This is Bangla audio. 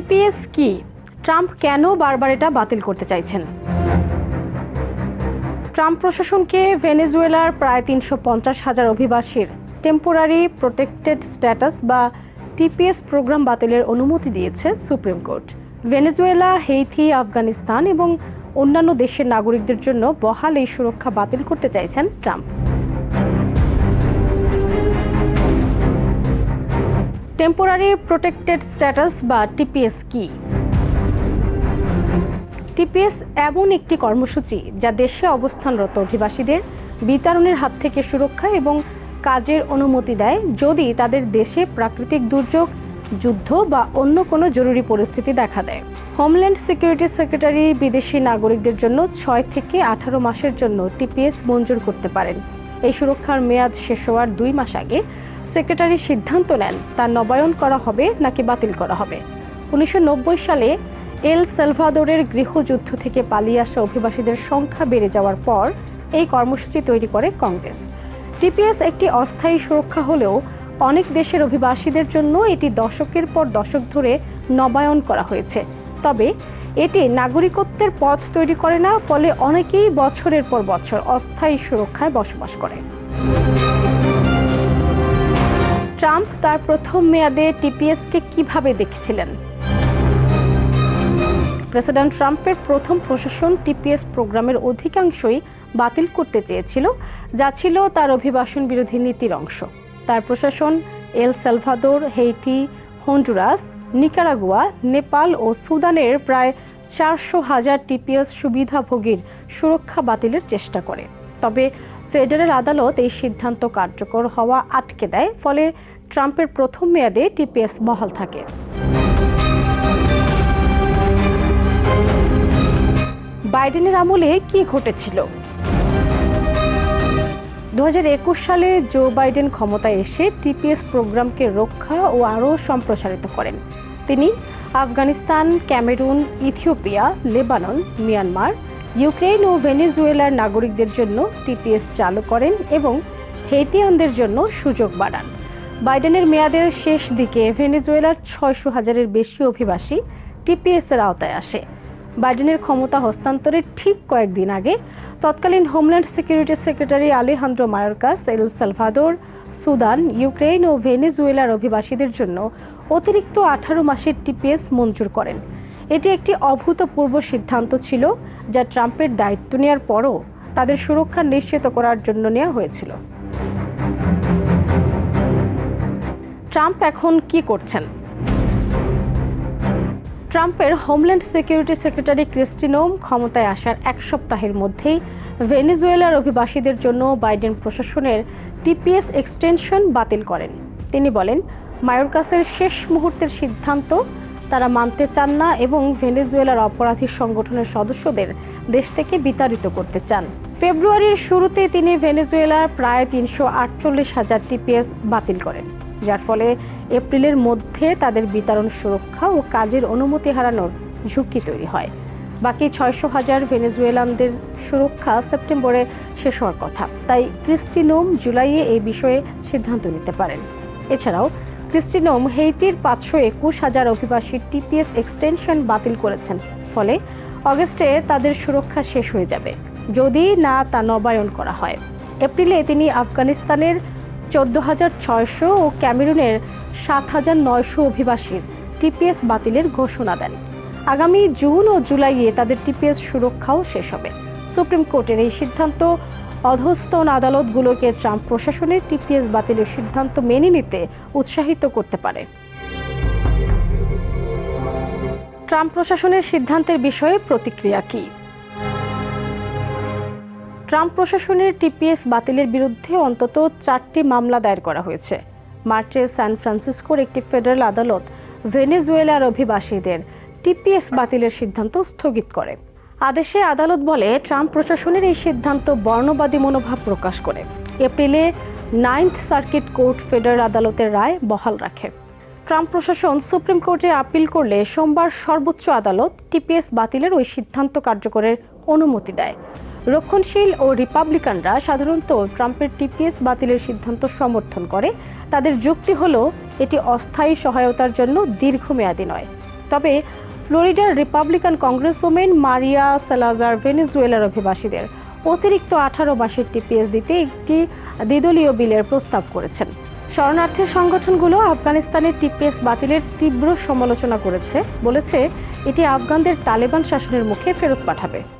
টিপিএস কি? ট্রাম্প কেন বারবার এটা বাতিল করতে চাইছেন? ট্রাম্প প্রশাসনকে ভেনেজুয়েলার প্রায় তিনশো পঞ্চাশ হাজার অভিবাসীর টেম্পোরারি প্রোটেক্টেড স্ট্যাটাস বা টিপিএস প্রোগ্রাম বাতিলের অনুমতি দিয়েছে supreme court. Venezuela, Haiti, Afghanistan এবং অন্যান্য দেশের নাগরিকদের জন্য বহাল এই সুরক্ষা বাতিল করতে চাইছেন ট্রাম্প। টেম্পোরারি প্রোটেক্টেড স্ট্যাটাস বা টিপিএস কি? টিপিএস এমন একটি কর্মসূচি যা দেশে অবস্থানরত অভিবাসীদের বিতরণের হাত থেকে সুরক্ষা এবং কাজের অনুমতি দেয় যদি তাদের দেশে প্রাকৃতিক দুর্যোগ, যুদ্ধ বা অন্য কোনো জরুরি পরিস্থিতি দেখা দেয়। হোমল্যান্ড সিকিউরিটি সেক্রেটারি বিদেশি নাগরিকদের জন্য ছয় থেকে আঠারো মাসের জন্য টিপিএস মঞ্জুর করতে পারেন। এই সুরক্ষার মেয়াদ শেষ হওয়ার দুই মাস আগে সেক্রেটারি সিদ্ধান্ত নেন, তা নবায়ন করা হবে নাকি বাতিল করা হবে। উনিশশো নব্বই সালে এল সেলভাদোরের গৃহযুদ্ধ থেকে পালিয়ে আসা অভিবাসীদের সংখ্যা বেড়ে যাওয়ার পর এই কর্মসূচি তৈরি করে কংগ্রেস। টিপিএস একটি অস্থায়ী সুরক্ষা হলেও অনেক দেশের অভিবাসীদের জন্য এটি দশকের পর দশক ধরে নবায়ন করা হয়েছে। তবে এটি নাগরিকত্বের পথ তৈরি করে না, ফলে অনেকেই বছরের পর বছর অস্থায়ী সুরক্ষায় বসবাস করে। ট্রাম্প তার প্রথম মেয়াদে টিপিএসকে কীভাবে দেখছিলেন? প্রেসিডেন্ট ট্রাম্পের প্রথম প্রশাসন টিপিএস প্রোগ্রামের অধিকাংশই বাতিল করতে চেয়েছিল, যা ছিল তার অভিবাসন বিরোধী নীতির অংশ। তার প্রশাসন El Salvador, Haiti, Honduras Nicaragua, Nepal ও সুদানের প্রায় চারশো হাজার টিপিএস সুবিধাভোগীর সুরক্ষা বাতিলের চেষ্টা করে। তবে ফেডারেল আদালত এই সিদ্ধান্ত কার্যকর হওয়া আটকে দেয়, ফলে ট্রাম্পের প্রথম মেয়াদে টিপিএস বহাল থাকে। বাইডেনের আমলে কি ঘটেছিল? দু হাজার একুশ সালে জো বাইডেন ক্ষমতায় এসে টিপিএস প্রোগ্রামকে রক্ষা ও আরও সম্প্রসারিত করেন। তিনি Afghanistan, Cameroon, Ethiopia, Lebanon, Myanmar Ukraine ও ভেনেজুয়েলার নাগরিকদের জন্য টিপিএস চালু করেন এবং হেতিয়ানদের জন্য সুযোগ বাড়ান। বাইডেনের মেয়াদের শেষ দিকে ভেনেজুয়েলার ছয়শো হাজারের বেশি অভিবাসী টিপিএসের আওতায় আসে। বাইডেনের ক্ষমতা হস্তান্তরের ঠিক কয়েকদিন আগে। তৎকালীন homeland security secretary Alejandro Mayorkas, El Salvador, Sudan Ukraine ও ভেনেজুয়েলার অভিবাসীদের জন্য অতিরিক্ত আঠারো মাসের টিপিএস মঞ্জুর করেন। এটি একটি অভূতপূর্ব সিদ্ধান্ত ছিল যা ট্রাম্পের দায়িত্ব নেওয়ার পরও তাদের সুরক্ষা নিশ্চিত করার জন্য নেওয়া হয়েছিল। ট্রাম্প এখন কি করছেন? ট্রাম্পের হোমল্যান্ড সিকিউরিটি সেক্রেটারি ক্রিস্টিনোম ক্ষমতায় আসার এক সপ্তাহের মধ্যেই ভেনেজুয়েলার অভিবাসীদের জন্য বাইডেন প্রশাসনের টিপিএস এক্সটেনশন বাতিল করেন। তিনি বলেন, মায়োরকাসের শেষ মুহূর্তের সিদ্ধান্ত তারা মানতে চান না এবং ভেনেজুয়েলার অপরাধী সংগঠনের সদস্যদের দেশ থেকে বিতাড়িত করতে চান। ফেব্রুয়ারির শুরুতে তিনি ভেনেজুয়েলার প্রায় তিনশো আটচল্লিশ হাজার টিপিএস বাতিল করেন। যার ফলে এপ্রিলের মধ্যে তাদের বিতরণ সুরক্ষা ও কাজের অনুমতি হারানোর ঝুঁকি তৈরি হয়। বাকি ছয়শো হাজার ভেনেজুয়েলানদের সুরক্ষা সেপ্টেম্বরে শেষ হওয়ার কথা। তাই ক্রিস্টিনোম জুলাইয়ে এই বিষয়ে সিদ্ধান্ত নিতে পারেন। এছাড়াও, ক্রিস্টিনোম হেইতির পাঁচশো একুশ হাজার অভিবাসীর টিপিএস এক্সটেনশন বাতিল করেছেন। ফলে অগস্টে তাদের সুরক্ষা শেষ হয়ে যাবে। যদি না তা নবায়ন করা হয়। এপ্রিলে তিনি আফগানিস্তানের চোদ্দ হাজার ছয়শো ও ক্যামেরুনের সাত হাজার নয়শো অভিবাসীর টিপিএস বাতিলের ঘোষণা দেন। আগামী জুন ও জুলাইয়ে তাদের টিপিএস সুরক্ষাও শেষ হবে। সুপ্রিম কোর্টের এই সিদ্ধান্ত অধস্তন আদালতগুলোকে ট্রাম্প প্রশাসনের টিপিএস বাতিলের সিদ্ধান্ত মেনে নিতে উৎসাহিত করতে পারে। ট্রাম্প প্রশাসনের সিদ্ধান্তের বিষয়ে প্রতিক্রিয়া কী? ট্রাম্প প্রশাসনের টিপিএস বাতিলের বিরুদ্ধে অন্তত চারটি মামলা দায়ের করা হয়েছে। মার্চে সান ফ্রান্সিসকোর একটি ফেডারেল আদালত ভেনেজুয়েলার অভিবাসীদের টিপিএস বাতিলের সিদ্ধান্ত স্থগিত করে। আদেশে আদালত বলে, ট্রাম্প প্রশাসনের এই সিদ্ধান্ত বর্ণবাদী মনোভাব প্রকাশ করে। এপ্রিলে নাইন্থ সার্কিট কোর্ট ফেডারেল আদালতের রায় বহাল রাখে। ট্রাম্প প্রশাসন সুপ্রিম কোর্টে আপিল করলে সোমবার সর্বোচ্চ আদালত টিপিএস বাতিলের ওই সিদ্ধান্ত কার্যকরের অনুমতি দেয়। রক্ষণশীল ও রিপাবলিকানরা সাধারণত ট্রাম্পের টিপিএস বাতিলের সিদ্ধান্ত সমর্থন করে। তাদের যুক্তি হল, এটি অস্থায়ী সহায়তার জন্য দীর্ঘমেয়াদী নয়। তবে ফ্লোরিডার রিপাবলিকান কংগ্রেসওম্যান মারিয়া সালাজার ভেনেজুয়েলার অভিবাসীদের অতিরিক্ত আঠারো মাসের টিপিএস দিতে একটি দ্বিদলীয় বিলের প্রস্তাব করেছেন। শরণার্থী সংগঠনগুলো আফগানিস্তানের টিপিএস বাতিলের তীব্র সমালোচনা করেছে, বলেছে, এটি আফগানদের তালেবান শাসনের মুখে ফেরত পাঠাবে।